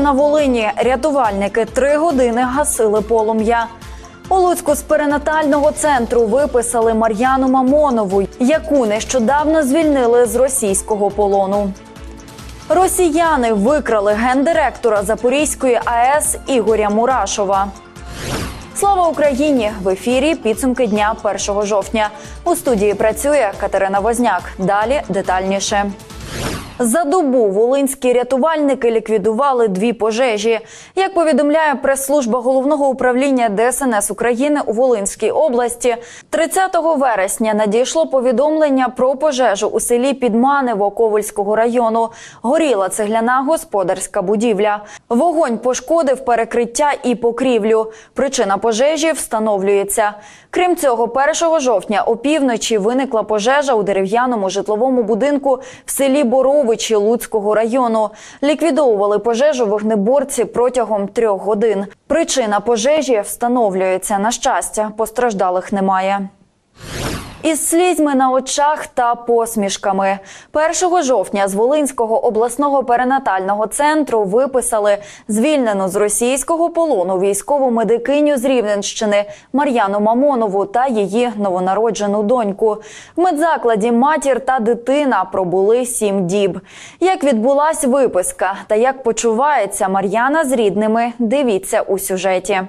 На Волині. Рятувальники три години гасили полум'я. У Луцьку з перинатального центру виписали Мар'яну Мамонову, яку нещодавно звільнили з російського полону. Росіяни викрали гендиректора Запорізької АЕС Ігоря Мурашова. Слава Україні! В ефірі підсумки дня 1 жовтня. У студії працює Катерина Возняк. Далі детальніше. За добу волинські рятувальники ліквідували дві пожежі. Як повідомляє прес-служба головного управління ДСНС України у Волинській області, 30 вересня надійшло повідомлення про пожежу у селі Підманево Ковальського району. Горіла цегляна господарська будівля. Вогонь пошкодив перекриття і покрівлю. Причина пожежі встановлюється. Крім цього, 1 жовтня опівночі виникла пожежа у дерев'яному житловому будинку в селі Боровичі Луцького району. Ліквідовували пожежу вогнеборці протягом трьох годин. Причина пожежі встановлюється. На щастя, постраждалих немає. Із слізьми на очах та посмішками 1 жовтня з Волинського обласного перинатального центру виписали звільнену з російського полону військову медикиню з Рівненщини Мар'яну Мамонову та її новонароджену доньку. В медзакладі матір та дитина пробули сім діб. Як відбулась виписка та як почувається Мар'яна з рідними, дивіться у сюжеті.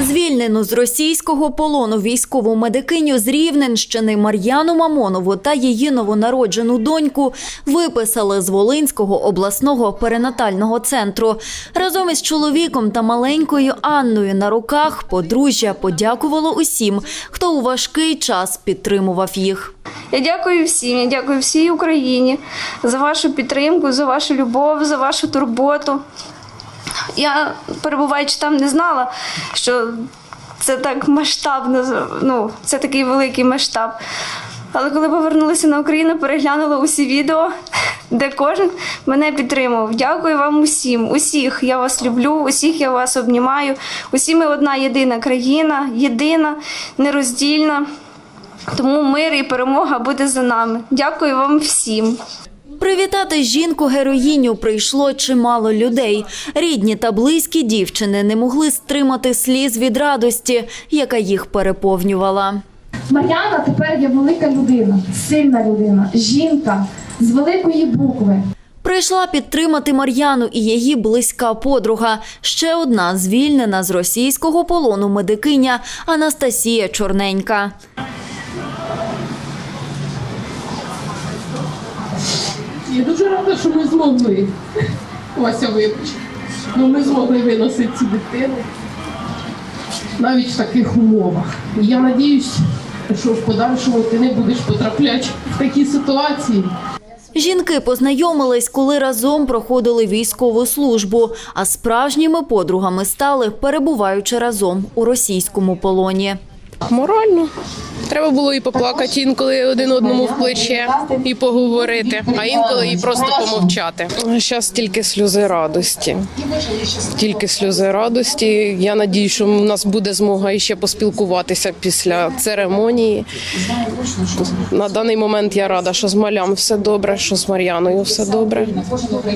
Звільнену з російського полону військову медикиню з Рівненщини Мар'яну Мамонову та її новонароджену доньку виписали з Волинського обласного перинатального центру. Разом із чоловіком та маленькою Анною на руках подружжя подякувало усім, хто у важкий час підтримував їх. Я дякую всім, я дякую всій Україні за вашу підтримку, за вашу любов, за вашу турботу. Я, перебуваючи там, не знала, що це так масштабно, ну, це такий великий масштаб. Але коли повернулася на Україну, переглянула усі відео, де кожен мене підтримував. Дякую вам усім, усіх. Я вас люблю, усіх я вас обнімаю. Усі ми одна єдина країна, єдина, нероздільна. Тому мир і перемога буде за нами. Дякую вам всім. Привітати жінку-героїню прийшло чимало людей. Рідні та близькі дівчини не могли стримати сліз від радості, яка їх переповнювала. Мар'яна тепер є велика людина, сильна людина, жінка з великої букви. Прийшла підтримати Мар'яну і її близька подруга. Ще одна звільнена з російського полону медикиня Анастасія Чорненька. Я дуже рада, що ми змогли. Вася, вибач. Ну, ми змогли виносити цю дитину навіть в таких умовах. Я надіюсь, що в подальшому ти не будеш потрапляти в такі ситуації. Жінки познайомились, коли разом проходили військову службу, а справжніми подругами стали, перебуваючи разом у російському полоні. Морально. Треба було і поплакати інколи один одному в плече, і поговорити, а інколи і просто помовчати. Зараз тільки сльози радості. Тільки сльози радості. Я надію, що в нас буде змога іще поспілкуватися після церемонії. На даний момент я рада, що з малям все добре, що з Мар'яною все добре.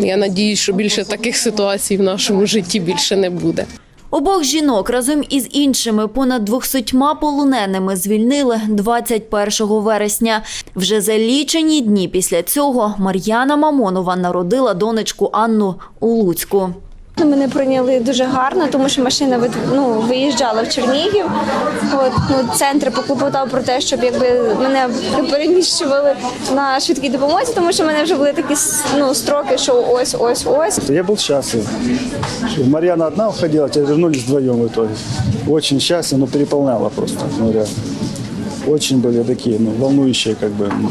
Я надію, що більше таких ситуацій в нашому житті більше не буде. Обох жінок разом із іншими понад 200 полоненими звільнили 21 вересня. Вже за лічені дні після цього Мар'яна Мамонова народила донечку Анну у Луцьку. Мене прийняли дуже гарно, тому що машина від- ну, виїжджала в Чернігів. От, ну, центр поклопотав про те, щоб якби мене переміщували на швидкій допомозі, тому що в мене вже були такі ну, строки, що ось, ось, ось. Я был счастлив. Марьяна одна уходила, теперь вернулись вдвоем в итоге. Очень счастлив, но переполняло просто, ну реально. Очень были такие, ну, волнующие, как бы, ну,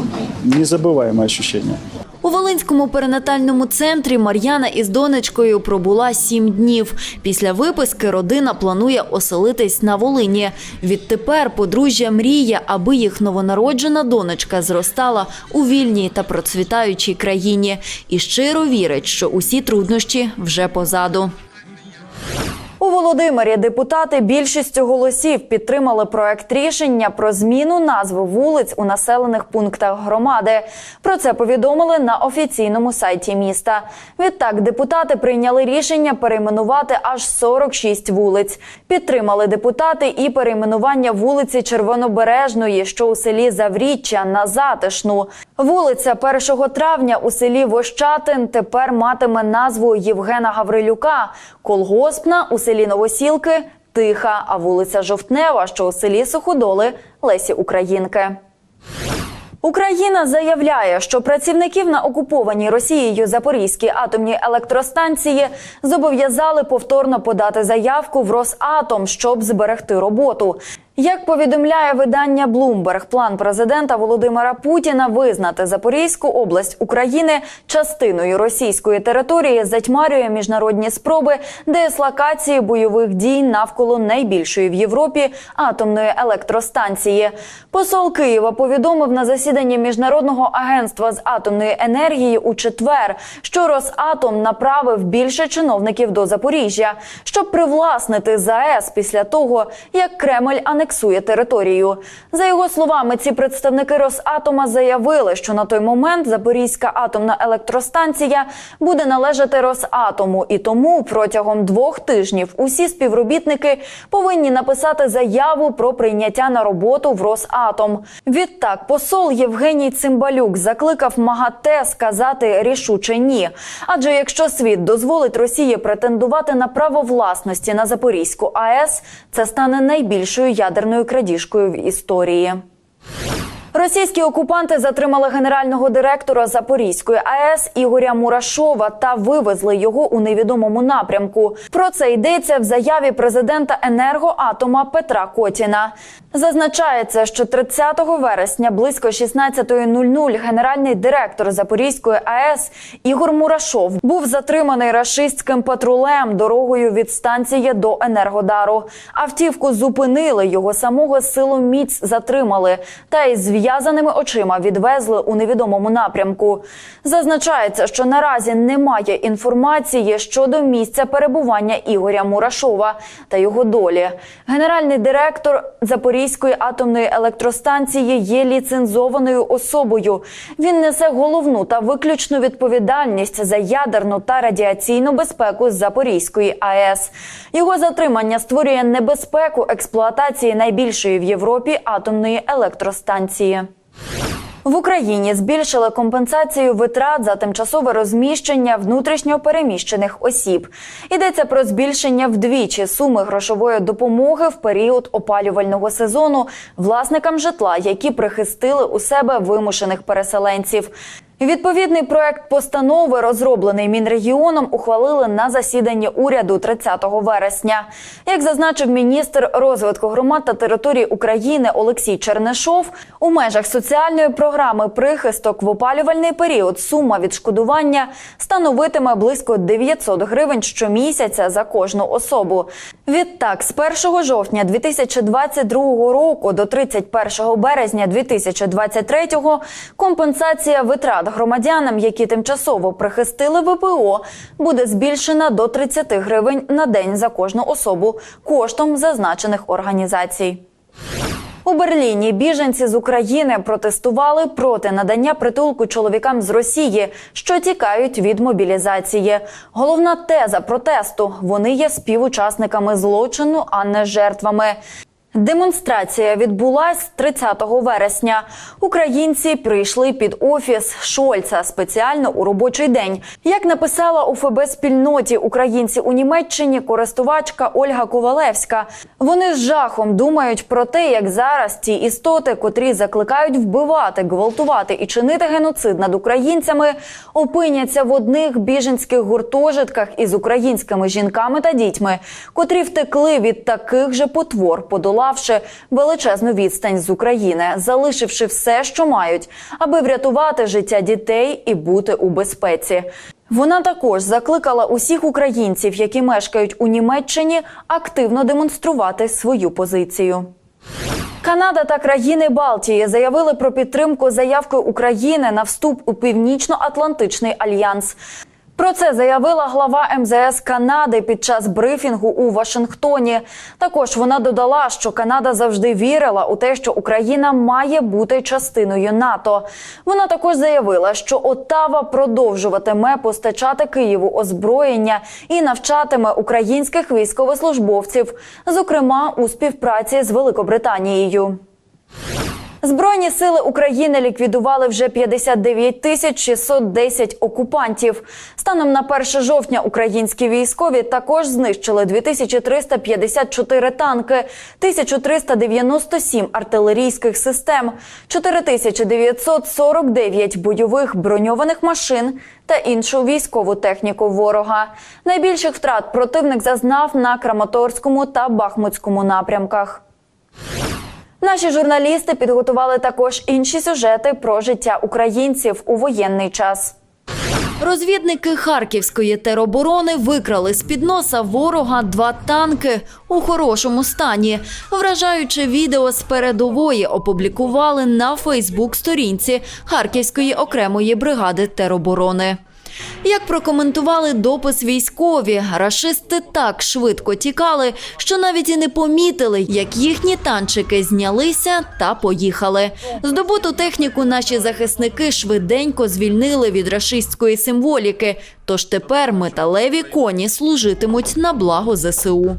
незабываемые ощущения. У Волинському перинатальному центрі Мар'яна із донечкою пробула сім днів. Після виписки родина планує оселитись на Волині. Відтепер подружжя мріє, аби їх новонароджена донечка зростала у вільній та процвітаючій країні. І щиро вірить, що усі труднощі вже позаду. У Володимирі депутати більшістю голосів підтримали проект рішення про зміну назви вулиць у населених пунктах громади. Про це повідомили на офіційному сайті міста. Відтак депутати прийняли рішення перейменувати аж 46 вулиць. Підтримали депутати і перейменування вулиці Червонобережної, що у селі Завріччя на Затишну. Вулиця 1 травня у селі Вощатин тепер матиме назву Євгена Гаврилюка. Колгоспна у селі Новосілки Тиха, а вулиця Жовтнева, що у селі Суходоли Лесі Українки. Україна заявляє, що працівників на окупованій Росією Запорізькій атомній електростанції зобов'язали повторно подати заявку в Росатом, щоб зберегти роботу. Як повідомляє видання Bloomberg, план президента Володимира Путіна визнати Запорізьку область України частиною російської території затьмарює міжнародні спроби деислокації бойових дій навколо найбільшої в Європі атомної електростанції. Посол Києва повідомив на засіданні міжнародного агентства з атомної енергії у четвер, що Росатом направив більше чиновників до Запоріжжя, щоб привласнити ЗАЕС після того, як Кремль анексує територію. За його словами, ці представники Росатома заявили, що на той момент Запорізька атомна електростанція буде належати Росатому, і тому протягом двох тижнів усі співробітники повинні написати заяву про прийняття на роботу в Росатом. Відтак, посол Євгеній Цимбалюк закликав МАГАТЕ сказати рішуче ні. Адже якщо світ дозволить Росії претендувати на право власності на Запорізьку АЕС, це стане найбільшою ядерною крадіжкою в історії. Російські окупанти затримали генерального директора Запорізької АЕС Ігоря Мурашова та вивезли його у невідомому напрямку. Про це йдеться в заяві президента енергоатома Петра Котіна. Зазначається, що 30 вересня близько 16.00 генеральний директор Запорізької АЕС Ігор Мурашов був затриманий рашистським патрулем дорогою від станції до Енергодару. Автівку зупинили його самого силоміць затримали та із зв'язаними очима відвезли у невідомому напрямку. Зазначається, що наразі немає інформації щодо місця перебування Ігоря Мурашова та його долі. Генеральний директор Запорізької атомної електростанції є ліцензованою особою. Він несе головну та виключну відповідальність за ядерну та радіаційну безпеку Запорізької АЕС. Його затримання створює небезпеку експлуатації найбільшої в Європі атомної електростанції. В Україні збільшили компенсацію витрат за тимчасове розміщення внутрішньо переміщених осіб. Йдеться про збільшення вдвічі суми грошової допомоги в період опалювального сезону власникам житла, які прихистили у себе вимушених переселенців. Відповідний проект постанови, розроблений Мінрегіоном, ухвалили на засіданні уряду 30 вересня. Як зазначив міністр розвитку громад та територій України Олексій Чернишов, у межах соціальної програми прихисток в опалювальний період сума відшкодування становитиме близько 900 гривень щомісяця за кожну особу. Відтак, з 1 жовтня 2022 року до 31 березня 2023 компенсація витрат громадянам, які тимчасово прихистили ВПО, буде збільшена до 30 гривень на день за кожну особу коштом зазначених організацій. У Берліні біженці з України протестували проти надання притулку чоловікам з Росії, що тікають від мобілізації. Головна теза протесту: вони є співучасниками злочину, а не жертвами. Демонстрація відбулась 30 вересня. Українці прийшли під офіс Шольца спеціально у робочий день. Як написала у ФБ спільноті українці у Німеччині користувачка Ольга Ковалевська, вони з жахом думають про те, як зараз ці істоти, котрі закликають вбивати, гвалтувати і чинити геноцид над українцями, опиняться в одних біженських гуртожитках із українськими жінками та дітьми, котрі втекли від таких же потвор, подолавши величезну відстань з України, залишивши все, що мають, аби врятувати життя дітей і бути у безпеці. Вона також закликала усіх українців, які мешкають у Німеччині, активно демонструвати свою позицію. Канада та країни Балтії заявили про підтримку заявки України на вступ у Північно-Атлантичний альянс. Про це заявила глава МЗС Канади під час брифінгу у Вашингтоні. Також вона додала, що Канада завжди вірила у те, що Україна має бути частиною НАТО. Вона також заявила, що Оттава продовжуватиме постачати Києву озброєння і навчатиме українських військовослужбовців, зокрема у співпраці з Великобританією. Збройні сили України ліквідували вже 59 тисяч 610 окупантів. Станом на 1 жовтня українські військові також знищили 2354 танки, 1397 артилерійських систем, 4949 бойових броньованих машин та іншу військову техніку ворога. Найбільших втрат противник зазнав на Краматорському та Бахмутському напрямках. Наші журналісти підготували також інші сюжети про життя українців у воєнний час. Розвідники харківської тероборони викрали з під носа ворога два танки у хорошому стані. Вражаюче відео з передової опублікували на Фейсбук-сторінці Харківської окремої бригади тероборони. Як прокоментували допис військові, рашисти так швидко тікали, що навіть і не помітили, як їхні танчики знялися та поїхали. Здобуту техніку наші захисники швиденько звільнили від рашистської символіки. Тож тепер металеві коні служитимуть на благо ЗСУ.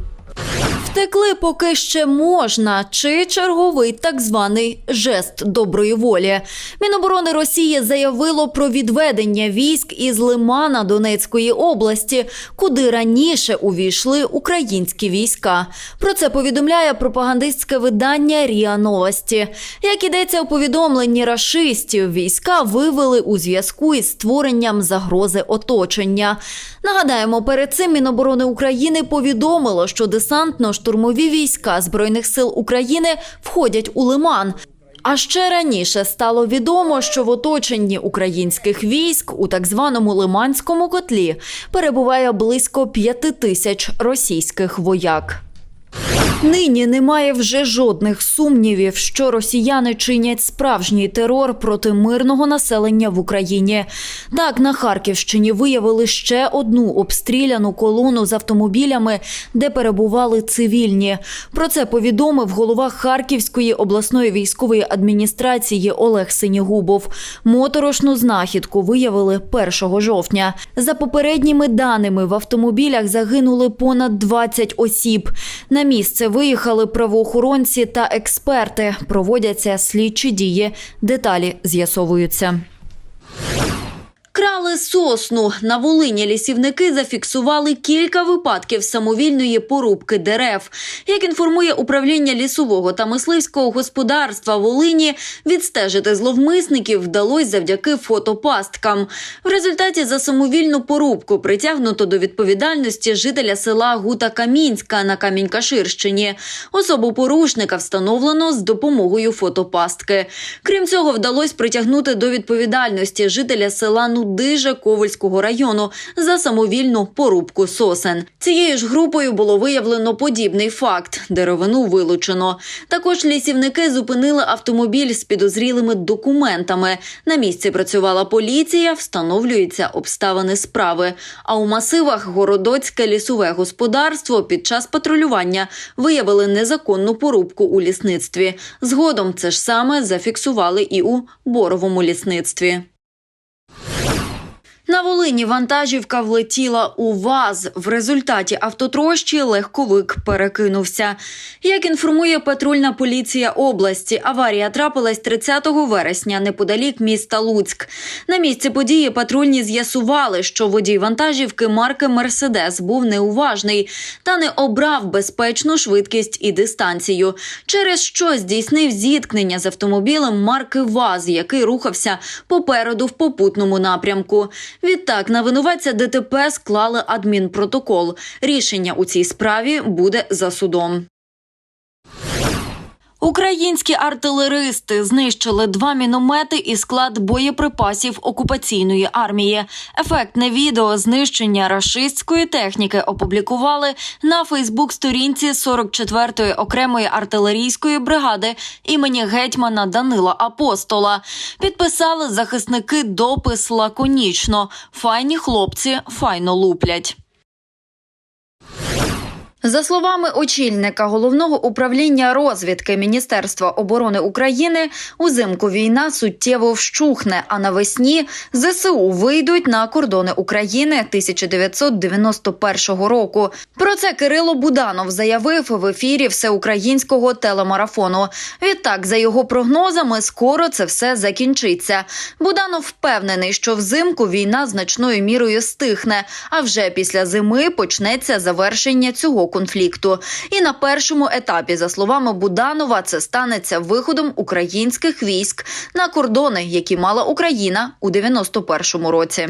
Втекли поки ще можна, чи черговий так званий жест доброї волі. Міноборони Росії заявило про відведення військ із Лимана Донецької області, куди раніше увійшли українські війська. Про це повідомляє пропагандистське видання Ріа Новості. Як ідеться у повідомленні рашистів, війська вивели у зв'язку із створенням загрози оточення. Нагадаємо, перед цим Міноборони України повідомило, що десантно-штурмові війська Збройних сил України входять у Лиман. А ще раніше стало відомо, що в оточенні українських військ у так званому Лиманському котлі перебуває близько п'яти тисяч російських вояк. Нині немає вже жодних сумнівів, що росіяни чинять справжній терор проти мирного населення в Україні. Так, на Харківщині виявили ще одну обстріляну колону з автомобілями, де перебували цивільні. Про це повідомив голова Харківської обласної військової адміністрації Олег Синігубов. Моторошну знахідку виявили 1 жовтня. За попередніми даними в автомобілях загинули понад 20 осіб. На місце виїхали правоохоронці та експерти. Проводяться слідчі дії. Деталі з'ясовуються. Крали сосну. На Волині лісівники зафіксували кілька випадків самовільної порубки дерев. Як інформує управління лісового та мисливського господарства Волині, відстежити зловмисників вдалося завдяки фотопасткам. В результаті за самовільну порубку притягнуто до відповідальності жителя села Гута Камінська на Камінь-Каширщині. Особу порушника встановлено з допомогою фотопастки. Крім цього, вдалося притягнути до відповідальності жителя села Нудижа Ковальського району за самовільну порубку сосен. Цією ж групою було виявлено подібний факт. Деревину вилучено. Також лісівники зупинили автомобіль з підозрілими документами. На місці працювала поліція, встановлюються обставини справи. А у масивах Городоцьке лісове господарство під час патрулювання виявили незаконну порубку у лісництві. Згодом це ж саме зафіксували і у боровому лісництві. На Волині вантажівка влетіла у ВАЗ. В результаті автотрощі легковик перекинувся. Як інформує патрульна поліція області, аварія трапилась 30 вересня неподалік міста Луцьк. На місці події патрульні з'ясували, що водій вантажівки марки Мерседес був неуважний та не обрав безпечну швидкість і дистанцію, через що здійснив зіткнення з автомобілем марки ВАЗ, який рухався попереду в попутному напрямку. Відтак на винуватця ДТП склали адмінпротокол. Рішення у цій справі буде за судом. Українські артилеристи знищили два міномети і склад боєприпасів окупаційної армії. Ефектне відео знищення рашистської техніки опублікували на Фейсбук-сторінці 44-ї окремої артилерійської бригади імені гетьмана Данила Апостола. Підписали захисники допис лаконічно. Файні хлопці файно луплять. За словами очільника головного управління розвідки Міністерства оборони України, узимку війна суттєво вщухне, а навесні ЗСУ вийдуть на кордони України 1991 року. Про це Кирило Буданов заявив в ефірі всеукраїнського телемарафону. Відтак, за його прогнозами, скоро це все закінчиться. Буданов впевнений, що взимку війна значною мірою стихне, а вже після зими почнеться завершення цього конфлікту. І на першому етапі, за словами Буданова, це станеться виходом українських військ на кордони, які мала Україна у 91-му році.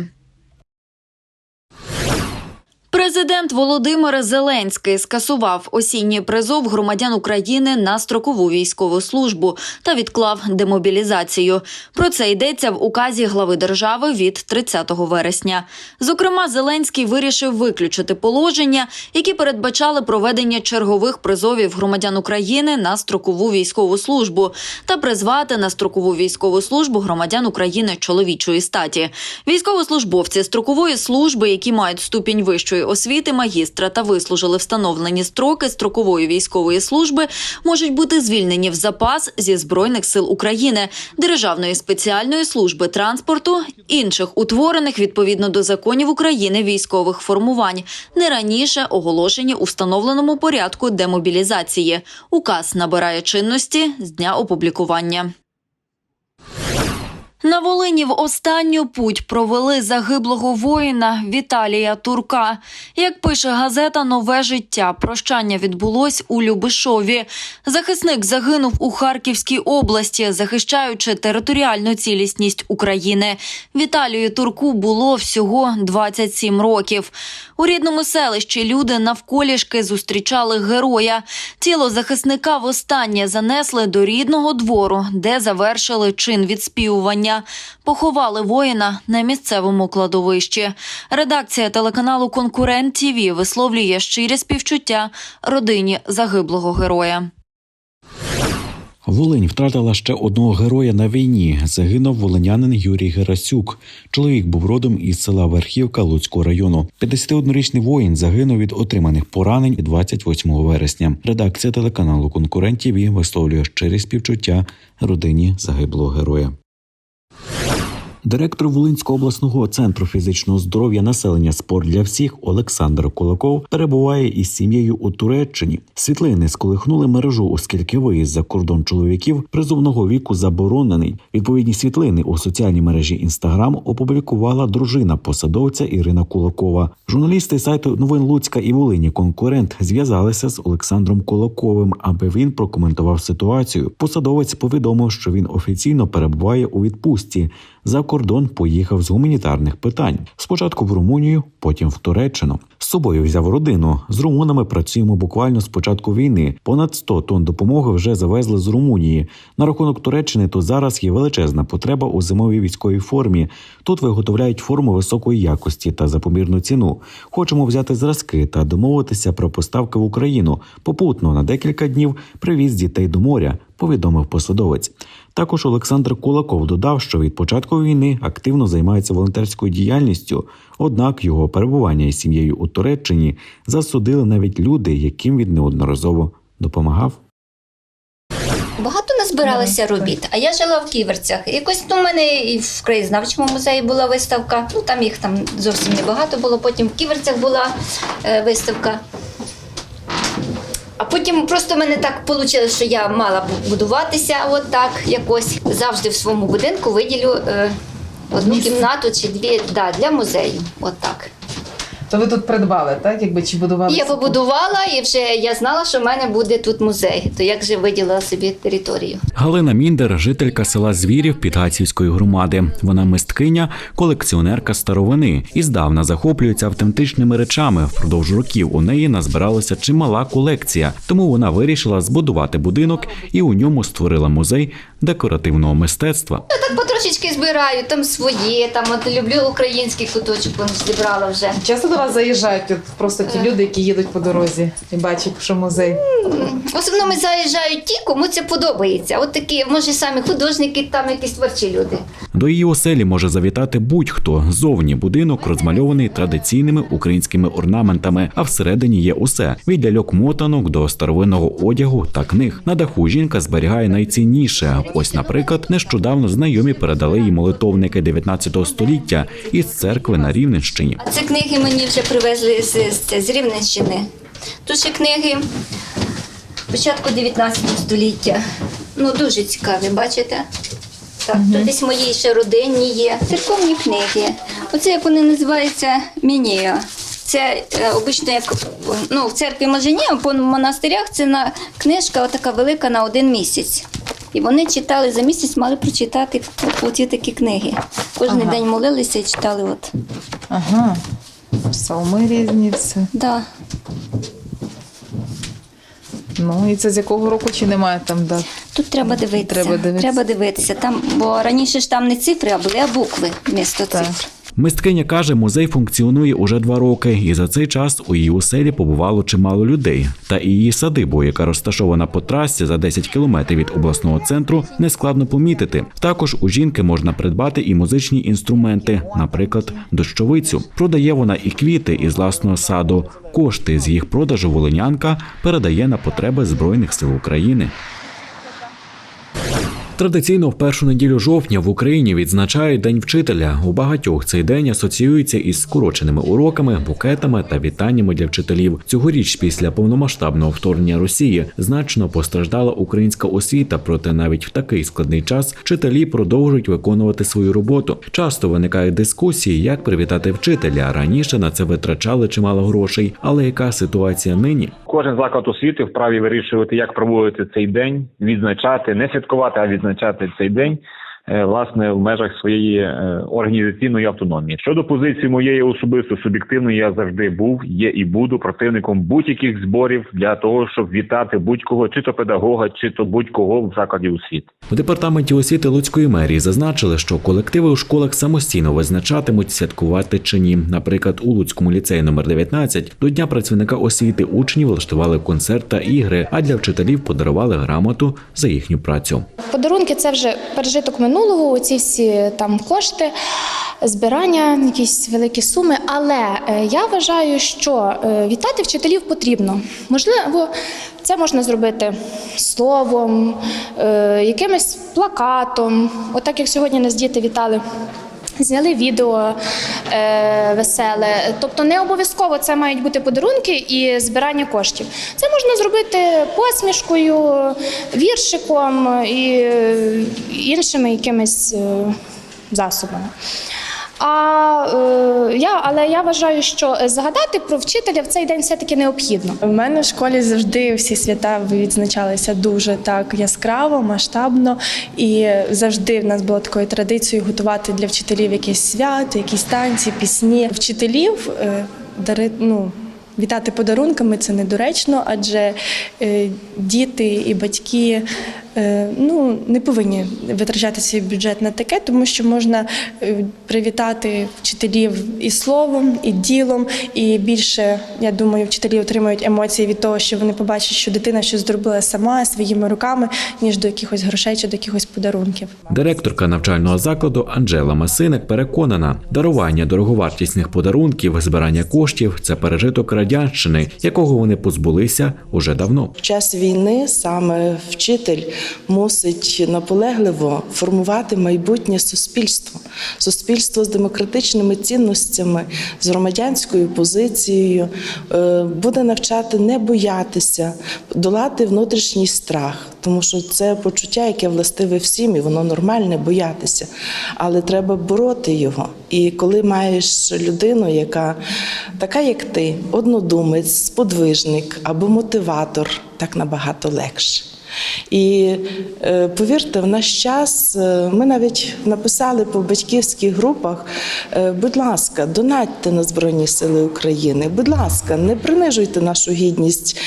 Президент Володимир Зеленський скасував осінній призов громадян України на строкову військову службу та відклав демобілізацію. Про це йдеться в указі глави держави від 30 вересня. Зокрема, Зеленський вирішив виключити положення, які передбачали проведення чергових призовів громадян України на строкову військову службу та призвати на строкову військову службу громадян України чоловічої статі. Військовослужбовці строкової служби, які мають ступінь вищої освіти магістра та вислужили встановлені строки строкової військової служби, можуть бути звільнені в запас зі збройних сил України, Державної спеціальної служби транспорту, інших утворених відповідно до законів України військових формувань, не раніше оголошені у встановленому порядку демобілізації. Указ набирає чинності з дня опублікування. На Волині в останню путь провели загиблого воїна Віталія Турка. Як пише газета Нове життя, прощання відбулось у Любишові. Захисник загинув у Харківській області, захищаючи територіальну цілісність України. Віталію Турку було всього 27 років. У рідному селищі люди навколішки зустрічали героя. Тіло захисника востаннє занесли до рідного двору, де завершили чин відспівування. Поховали воїна на місцевому кладовищі. Редакція телеканалу Конкурент ТІВІ висловлює щирі співчуття родині загиблого героя. Волинь втратила ще одного героя на війні. Загинув волинянин Юрій Герасюк. Чоловік був родом із села Верхівка Луцького району. 51-річний воїн загинув від отриманих поранень 28 вересня. Редакція телеканалу Конкурентів висловлює щирі співчуття родині загиблого героя. Директор Волинського обласного центру фізичного здоров'я населення спорт для всіх Олександр Кулаков перебуває із сім'єю у Туреччині. Світлини сколихнули мережу, оскільки виїзд за кордон чоловіків призовного віку заборонений. Відповідні світлини у соціальній мережі Інстаграм опублікувала дружина посадовця Ірина Кулакова. Журналісти сайту новин Луцька і Волині конкурент зв'язалися з Олександром Кулаковим, аби він прокоментував ситуацію. Посадовець повідомив, що він офіційно перебуває у відпустці. За кордон поїхав з гуманітарних питань. Спочатку в Румунію, потім в Туреччину. З собою взяв родину. З румунами працюємо буквально з початку війни. Понад 100 тонн допомоги вже завезли з Румунії. На рахунок Туреччини то зараз є величезна потреба у зимовій військовій формі. Тут виготовляють форму високої якості та за помірну ціну. Хочемо взяти зразки та домовитися про поставки в Україну. Попутно на декілька днів привіз дітей до моря. Повідомив посадовець. Також Олександр Кулаков додав, що від початку війни активно займається волонтерською діяльністю. Однак його перебування із сім'єю у Туреччині засудили навіть люди, яким він неодноразово допомагав. Багато назбиралося робіт, а я жила в Ківерцях. Якось ну, у мене і в краєзнавчому музеї була виставка. Ну там їх там зовсім небагато було. Потім в Ківерцях була е, виставка. А потім просто в мене так вийшло, що я мала бу- будуватися от так якось. Завжди в своєму будинку виділю е, одну кімнату чи дві да, для музею. От так. То ви тут придбали, так? Якби чи будували? Я побудувала і вже я знала, що в мене буде тут музей. То як же виділила собі територію. Галина Міндер, жителька села Звірів Підгайцівської громади. Вона мисткиня, колекціонерка старовини і здавна захоплюється автентичними речами. Впродовж років у неї назбиралася чимала колекція, тому вона вирішила збудувати будинок і у ньому створила музей декоративного мистецтва. Я так потрошечки збираю, там своє, там от люблю український куточок, вон зібрала вже. Часто до вас заїжджають от просто ті люди, які їдуть по дорозі і бачать, що музей. В основному заїжджають ті, кому це подобається. От такі, може, самі художники, там якісь творчі люди. До її оселі може завітати будь-хто. Зовні будинок розмальований традиційними українськими орнаментами, а всередині є усе від ляльок мотанок до старовинного одягу та книг. На даху жінка зберігає найцінніше. Ось, наприклад, нещодавно знайомі передали їй молитовники 19 століття із церкви на Рівненщині. А ці книги мені вже привезли з, з, з Рівненщини. Тут ще книги початку 19 століття. Ну, дуже цікаві, бачите? Так, тут десь мої ще родинні є. Церковні книги. Оце як вони називаються Мінія. Це е, обично як ну, в церкві може ні, а по монастирях це на книжка така велика на один місяць. І вони читали за місяць, мали прочитати оці такі книги. Кожен Ага. день молилися і читали. От. Ага. Псалми різні, все. Да. Ну і це з якого року чи немає там дат? Тут треба дивитися. Треба дивитися. Треба дивитися. Там, бо раніше ж там не цифри, а були а букви вмісто Так. цифр. Мисткиня каже, музей функціонує уже два роки, і за цей час у її оселі побувало чимало людей. Та і її садибу, яка розташована по трасі за 10 кілометрів від обласного центру, не складно помітити. Також у жінки можна придбати і музичні інструменти, наприклад, дощовицю. Продає вона і квіти із власного саду. Кошти з їх продажу волинянка передає на потреби збройних сил України. Традиційно в першу неділю жовтня в Україні відзначають День вчителя. У багатьох цей день асоціюється із скороченими уроками, букетами та вітаннями для вчителів. Цьогоріч, після повномасштабного вторгнення Росії, значно постраждала українська освіта. Проте навіть в такий складний час вчителі продовжують виконувати свою роботу. Часто виникають дискусії, як привітати вчителя. Раніше на це витрачали чимало грошей. Але яка ситуація нині? Кожен заклад освіти вправі вирішувати, як проводити цей день, відзначати, не святкувати, а відзначати цей день. Е, Власне, в межах своєї е, організаційної автономії щодо позиції моєї особисто суб'єктивної, я завжди був, є і буду противником будь-яких зборів для того, щоб вітати будь-кого, чи то педагога, чи то будь-кого в закладі освіти. В департаменті освіти Луцької мерії зазначили, що колективи у школах самостійно визначатимуть святкувати чи ні. Наприклад, у Луцькому ліцеї номер 19 до дня працівника освіти учні влаштували концерт та ігри, а для вчителів подарували грамоту за їхню працю. Подарунки це вже пережиток минулого, оці всі там кошти, збирання, якісь великі суми. Але е, я вважаю, що е, вітати вчителів потрібно. Можливо, це можна зробити словом, е, якимось плакатом. Отак як сьогодні нас діти вітали. Зняли відео е, веселе, тобто не обов'язково це мають бути подарунки і збирання коштів. Це можна зробити посмішкою, віршиком і е, іншими якимись е, засобами. А е, я, але я вважаю, що згадати про вчителя в цей день все-таки необхідно. У мене в школі завжди всі свята відзначалися дуже так яскраво, масштабно, і завжди в нас було такою традицією готувати для вчителів якісь свято, якісь танці, пісні. Вчителів е, дари, ну, вітати подарунками це недоречно, адже е, діти і батьки. Е, Ну, не повинні витрачати свій бюджет на таке, тому що можна е, привітати вчителів і словом, і ділом, і більше, я думаю, вчителі отримують емоції від того, що вони побачать, що дитина щось зробила сама своїми руками, ніж до якихось грошей чи до якихось подарунків. Директорка навчального закладу Анжела Масиник переконана, дарування дороговартісних подарунків, збирання коштів це пережиток радянщини, якого вони позбулися уже давно. В час війни саме вчитель мусить наполегливо формувати майбутнє суспільство, суспільство з демократичними цінностями, з громадянською позицією, е, буде навчати не боятися, долати внутрішній страх. тому що це почуття, яке властиве всім, і воно нормальне боятися. Але треба бороти його. І коли маєш людину, яка така, як ти, однодумець, сподвижник або мотиватор, так набагато легше. І е, повірте, в наш час е, ми навіть написали по батьківських групах: е, будь ласка, донатьте на Збройні Сили України. Будь ласка, не принижуйте нашу гідність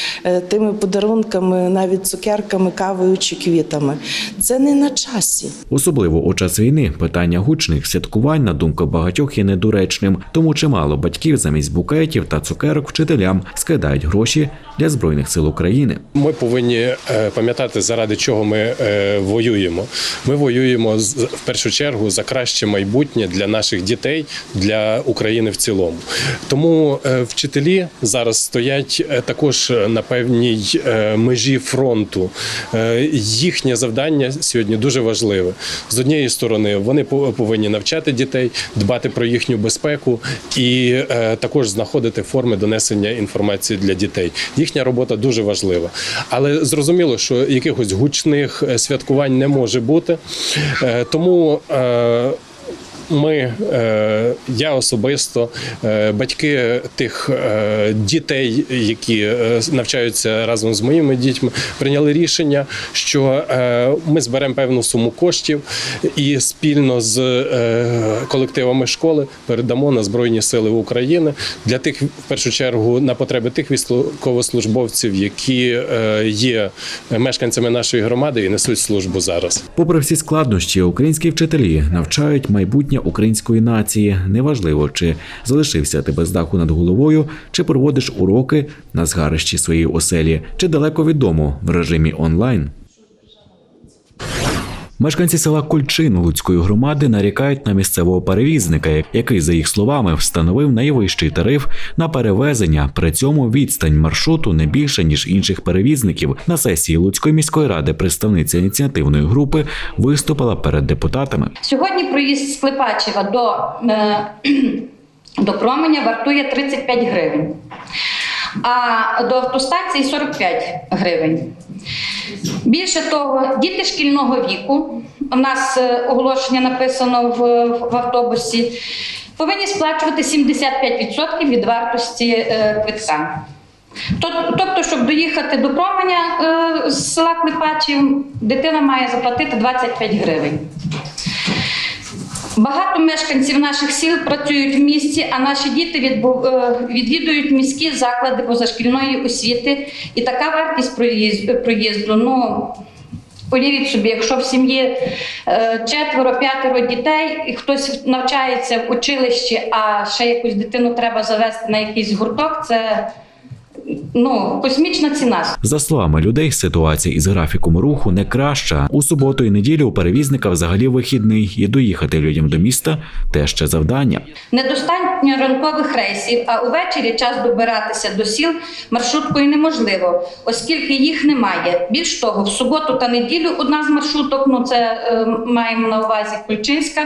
тими подарунками, навіть цукерками, кавою чи квітами. Це не на часі. Особливо у час війни питання гучних святкувань, на думку багатьох, є недоречним, тому чимало батьків замість букетів та цукерок вчителям скидають гроші для збройних сил України. Ми повинні е, пам'ятати, заради чого ми е, воюємо. Ми воюємо в першу чергу за краще майбутнє для наших дітей, для України в цілому. Тому е, вчителі зараз стоять е, також на певній межі фронту. Їхнє завдання сьогодні дуже важливе. З однієї сторони, вони по- повинні навчати дітей, дбати про їхню безпеку і також знаходити форми донесення інформації для дітей. Їхня робота дуже важлива. Але зрозуміло, що якихось гучних е, святкувань не може бути. Е, Тому е, ми, е, я особисто, е, батьки тих е, дітей, які навчаються разом з моїми дітьми, прийняли рішення, що ми зберемо певну суму коштів і спільно з колективами школи передамо на Збройні Сили України для тих, в першу чергу, на потреби тих військовослужбовців, які є мешканцями нашої громади і несуть службу зараз. Попри всі складнощі, українські вчителі навчають майбутнє української нації. Неважливо, чи залишився ти без даху над головою, чи проводиш уроки на згарищі своєї оселі, чи далеко від дому в режимі онлайн. Мешканці села Кульчин Луцької громади нарікають на місцевого перевізника, який, за їх словами, встановив найвищий тариф на перевезення. При цьому відстань маршруту не більше ніж інших перевізників. На сесії Луцької міської ради представниця ініціативної групи виступила перед депутатами. Сьогодні проїзд з Клепачева до, е, до променя вартує 35 гривень, а до автостанції 45 гривень. Більше того, діти шкільного віку, у нас е, оголошення написано в, в автобусі, повинні сплачувати 75% від вартості е, квитка. Тобто, щоб доїхати до променя е, з села Клепачів, дитина має заплатити 25 гривень. Багато мешканців наших сіл працюють в місті, а наші діти е, відвідують міські заклади позашкільної освіти. І така вартість проїзд- проїзду. Ну уявіть собі, якщо в сім'ї е, четверо, п'ятеро дітей, і хтось навчається в училищі, а ще якусь дитину треба завести на якийсь гурток, це ну космічна ціна. За словами людей, ситуація із графіком руху не краща. У суботу і неділю у перевізника взагалі вихідний, і доїхати людям до міста теж ще завдання. Недостатньо ранкових рейсів, а увечері час добиратися до сіл маршруткою неможливо, оскільки їх немає. Більш того, в суботу та неділю одна з маршруток, ну це е, маємо на увазі Кульчинська,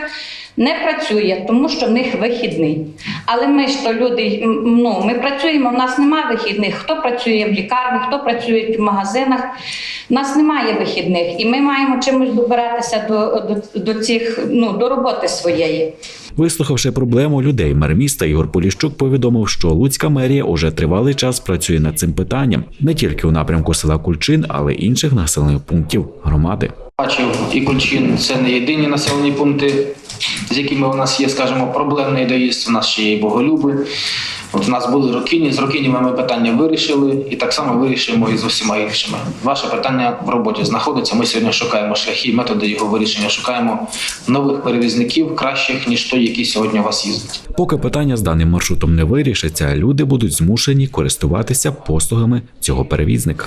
не працює, тому що в них вихідний. Але ми ж то люди, ну ми працюємо, в нас немає вихідних. Хто працює в лікарні, хто працює в магазинах. У нас немає вихідних, і ми маємо чимось добиратися до, до, до цих ну до роботи своєї. Вислухавши проблему людей, мер міста Ігор Поліщук повідомив, що Луцька мерія уже тривалий час працює над цим питанням не тільки у напрямку села Кульчин, але й інших населених пунктів громади. Бачив і Кульчин це не єдині населені пункти, з якими у нас є, скажімо, проблемний доїзд. У нас ще є Боголюби. От у нас були Рокіні, з Рокініми ми питання вирішили і так само вирішимо і з усіма іншими. Ваше питання в роботі знаходиться. Ми сьогодні шукаємо шляхи, методи його вирішення. Шукаємо нових перевізників, кращих ніж той, який сьогодні у вас їздить. Поки питання з даним маршрутом не вирішиться, люди будуть змушені користуватися послугами цього перевізника.